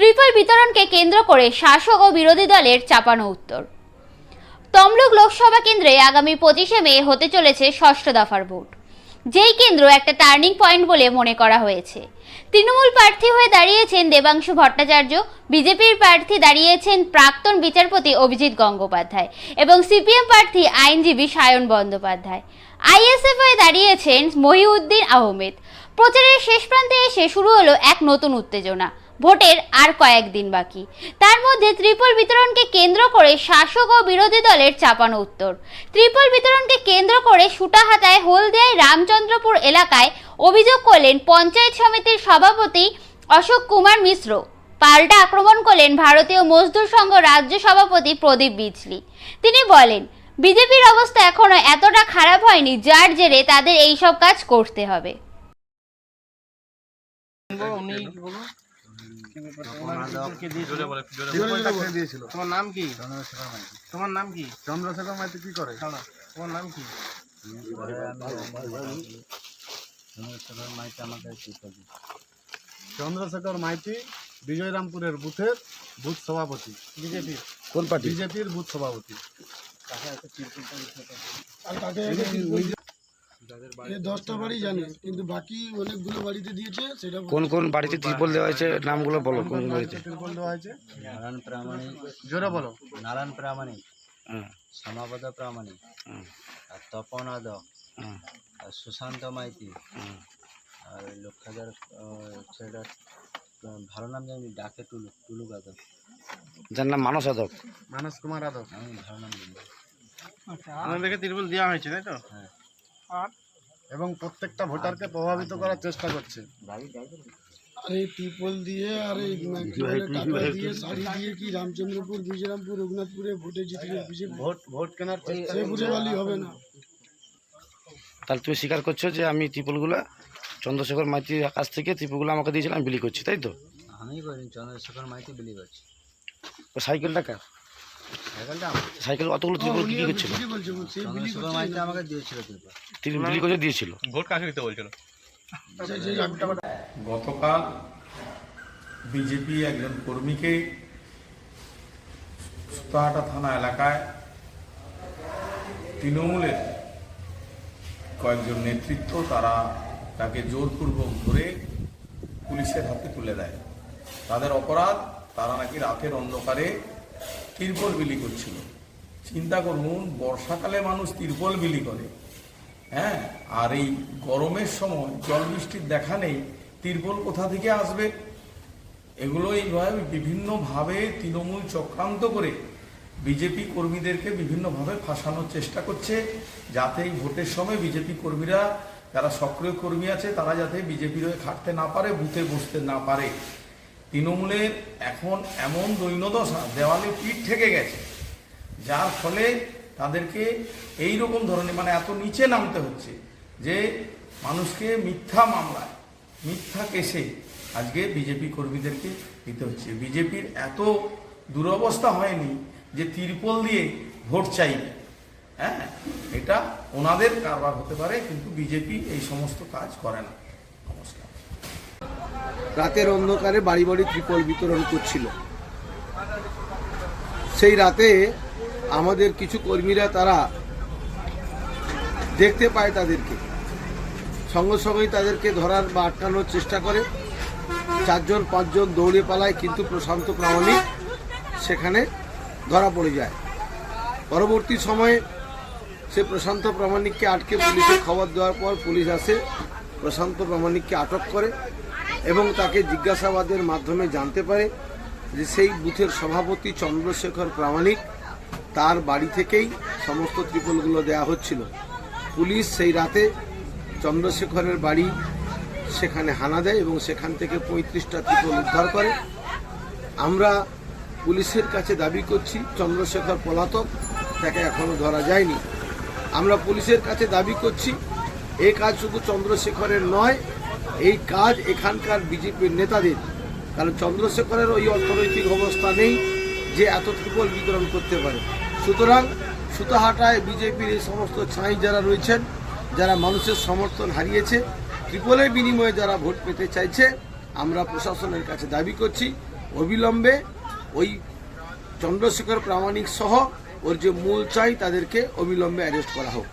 ত্রিপল বিতরণকে কেন্দ্র করে শাসক ও বিরোধী দলের চাপানো উত্তর। তমলুক লোকসভা কেন্দ্রে আগামী পঁচিশে মে হতে চলেছে ষষ্ঠ দফার ভোট। যেই কেন্দ্র একটা টার্নিং পয়েন্ট বলে মনে করা হয়েছে। তৃণমূল প্রার্থী হয়ে দাঁড়িয়েছেন দেবাংশু ভট্টাচার্য, বিজেপির প্রার্থী দাঁড়িয়েছেন প্রাক্তন বিচারপতি অভিজিৎ গঙ্গোপাধ্যায় এবং সিপিএম প্রার্থী আইনজীবী সায়ন বন্দ্যোপাধ্যায়। আইএসএফ হয়ে দাঁড়িয়েছেন মহিউদ্দিন আহমেদ। প্রচারের শেষ প্রান্তে এসে শুরু হলো এক নতুন উত্তেজনা। ভোটের আর কয়েকদিন বাকি। তার মধ্যে ত্রিপল বিতরণকে কেন্দ্র করে শাসক ও বিরোধী দলের চাপানো উত্তর। ত্রিপল বিতরণকে কেন্দ্র করে সুটাহাতায় হলদিয়ায় রামচন্দ্রপুর এলাকায় অভিযোগ করলেন পঞ্চায়েত সমিতির সভাপতি অশোক কুমার মিশ্র। পাল্টা আক্রমণ করলেন ভারতীয় মজদুর সংঘ রাজ্য সভাপতি প্রদীপ বিজলি। তিনি বলেন, বিজেপির অবস্থা এখনও এতটা খারাপ হয়নি যার জেরে তাদের এইসব কাজ করতে হবে। তোমার নাম কি? তোমার নাম কি? চন্দ্রশেখর মাইতি কি করে? তোমার নাম কি? চন্দ্রশেখর মাইতি বিজয়রামপুরের বুথের বুথ সভাপতি। বিজেপি। কোন পার্টি? বিজেপির বুথ সভাপতি। দশটা বাড়ি জানে কিন্তু বাকি অনেকগুলো বাড়িতে দিয়েছে সেটা কোন কোন বাড়িতে ত্রিপল দেওয়া হয়েছে নামগুলো বলো কোন কোন বাড়িতে? ত্রিপল দেওয়া হয়েছে? নারায়ণ প্রামাণিক। জোরে বলো। নারায়ণ প্রামাণিক। হ্যাঁ, শ্যামাপদ প্রামাণিক। হ্যাঁ, আর তপন আদক আর সুশান্ত মাইতি। হ্যাঁ। আর ওই লক্ষাধার ছেলেটার ভালো নাম জানি ডাকে টুলু টুলু গাদক যার নাম মানস আদক মানস কুমার আদক আমি ভালো নাম জানি। না। আপনাদেরকে তিরপল দেওয়া হয়েছে তাই তো? হ্যাঁ। এবং প্রত্যেকটা ভোটারকে প্রভাবিত করার চেষ্টা করছে। আর এই টিপল দিয়ে আর এই টাকা দিয়ে শাড়ি দিয়ে কি রামচন্দ্রপুর বিজয়রামপুর রঘুনাথপুরে ভোটে জিতে বিজেপি ভোট ভোট কেনার চেষ্টা সে বুঝে বালি হবে না। তাহলে তুমি স্বীকার করছ যে আমি ত্রিপলগুলো চন্দ্রশেখর মাইতির কাছ থেকে ত্রিপলগুলো আমাকে দিয়েছিলাম বিলি করছি তাই তো? আমি করিনি চন্দ্রশেখর মাইতি বিলি করছি। ও সাইকেলটা কার? সাইকেল অতগুলো কি করছিল? বিলি আমাকে দিয়েছিল তিরপল। তিনি বিলি করে দিয়েছিল। করছে যে গতকাল বিজেপি একজন কর্মীকে সুতাহাটা থানা এলাকায় তৃণমূলের কয়েকজন নেতৃত্ব তারা তাকে জোরপূর্বক ধরে পুলিশের হাতে তুলে দেয়। তাদের অপরাধ তারা নাকি রাতের অন্ধকারে তিরপল বিলি করছিল। চিন্তা করুন, বর্ষাকালে মানুষ তিরপল বিলি করে। হ্যাঁ আর এই গরমের সময় জল বৃষ্টির দেখা নেই, তিরপল কোথা থেকে আসবে? এগুলো এইভাবে বিভিন্নভাবে তৃণমূল চক্রান্ত করে বিজেপি কর্মীদেরকে বিভিন্নভাবে ফাঁসানোর চেষ্টা করছে, যাতে এই ভোটের সময় বিজেপি কর্মীরা, যারা সক্রিয় কর্মী আছে, তারা যাতে বিজেপির হয়ে খাটতে না পারে, বুথে বসতে না পারে। তৃণমূলের এখন এমন দৈন্যদশা, দেওয়ালে পিঠ থেকে গেছে, যার ফলে তাদেরকে এই রকম ধরনের মানে এত নিচে নামতে হচ্ছে যে মানুষকে মিথ্যা মামলায়, মিথ্যা কেসে আজকে বিজেপি কর্মীদেরকে দিতে হচ্ছে। বিজেপির এত দুরবস্থা হয়নি যে তিরপল দিয়ে ভোট চাইবে। হ্যাঁ এটা ওনাদের কারবার হতে পারে, কিন্তু বিজেপি এই সমস্ত কাজ করে না। নমস্কার। রাতের অন্ধকারে বাড়ি বাড়ি ত্রিপল বিতরণ করছিল। সেই রাতে আমাদের কিছু কর্মীরা তারা দেখতে পায় তাদেরকে। সঙ্গে সঙ্গেই তাদেরকে ধরার বা আটকানোর চেষ্টা করে। চারজন, পাঁচজন দৌড়ে পালায়, কিন্তু প্রশান্ত প্রামাণিক সেখানে ধরা পড়ে যায়। পরবর্তী সময়ে সে প্রশান্ত প্রামাণিককে আটকে পুলিশে খবর দেওয়ার পর পুলিশ আসে। প্রশান্ত প্রামাণিককে আটক করে। এবং তাকে জিজ্ঞাসাবাদের মাধ্যমে জানতে পারে যে সেই বুথের সভাপতি চন্দ্রশেখর প্রামাণিক তার বাড়ি থেকেই সমস্ত ত্রিপলগুলো দেয়া হচ্ছিল। পুলিশ সেই রাতে চন্দ্রশেখরের বাড়ি সেখানে হানা দেয় এবং সেখান থেকে পঁয়ত্রিশটা ত্রিপল উদ্ধার করে। আমরা পুলিশের কাছে দাবি করছি, চন্দ্রশেখর পলাতক, তাকে এখনও ধরা যায়নি। আমরা পুলিশের কাছে দাবি করছি এই কাজ শুধু চন্দ্রশেখরের নয় এই কাজ এখানকার বিজেপির নেতাদের। কারণ চন্দ্রশেখরের ওই অর্থনৈতিক অবস্থা নেই যে এত ত্রিপল বিতরণ করতে পারে। সুতরাং সুতাহাটায় বিজেপির এই সমস্ত ছাই যারা রয়েছেন, যারা মানুষের সমর্থন হারিয়েছে, ত্রিপলের বিনিময়ে যারা ভোট পেতে চাইছে, আমরা প্রশাসনের কাছে দাবি করছি, অবিলম্বে ওই চন্দ্রশেখর প্রামাণিক সহ ওর যে মূল চাই তাদেরকে অবিলম্বে অ্যারেস্ট করা হোক।